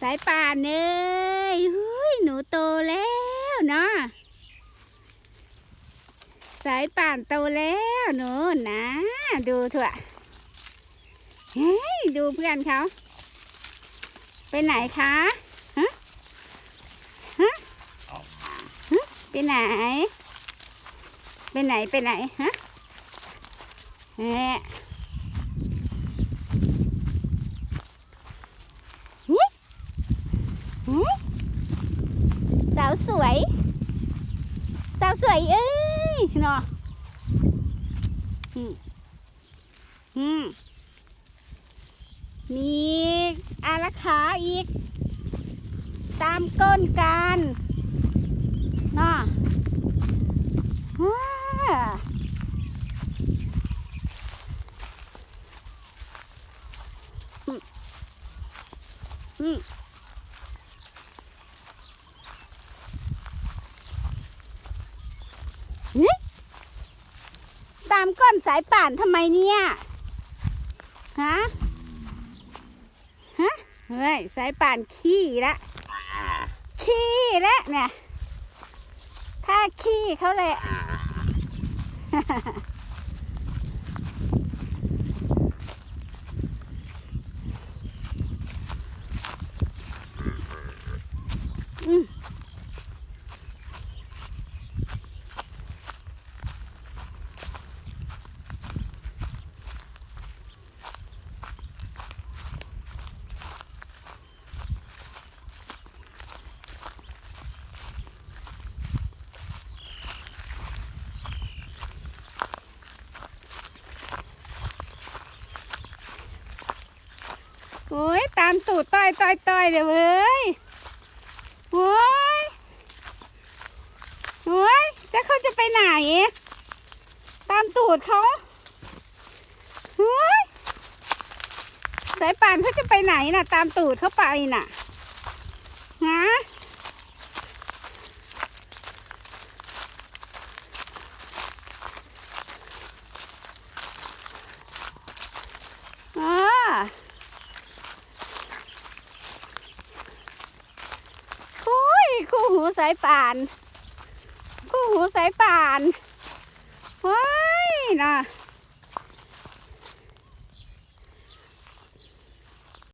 สายป่านเอ้ยเฮ้ยหนูโตแล้วเนาะสายป่านโตแล้วหนูนะดูเถอะเฮ้ยดูเพื่อนเขาไปไหนคะฮะฮะไปไหน ไปไหนไปไหนฮะแหะนี่ หืม สาวสวย สาวสวยเอ้ยเนาะอืมอืมมีอารักขาอีก ตามก้นกันเนาะว้าอืมอืม ตามก้อนสายป่านทำไมเนี่ยฮะฮะเฮ้ยสายป่านขี้ละขี้ละเนี่ยถ้าขี้เขาเลยอืม โอ้ยตามตูดต้อยต้อยต้อยเดี๋ยวเว้ยโอ้ยโอ้ยจะเขาจะไปไหน ตามตูดเขาโอ้ยสายป่านเขาจะไปไหนน่ะ ตามตูดเขาไปน่ะฮะอ่า คุยคู่ หูสายป่านคู่หูสายป่านเฮ้ยนะ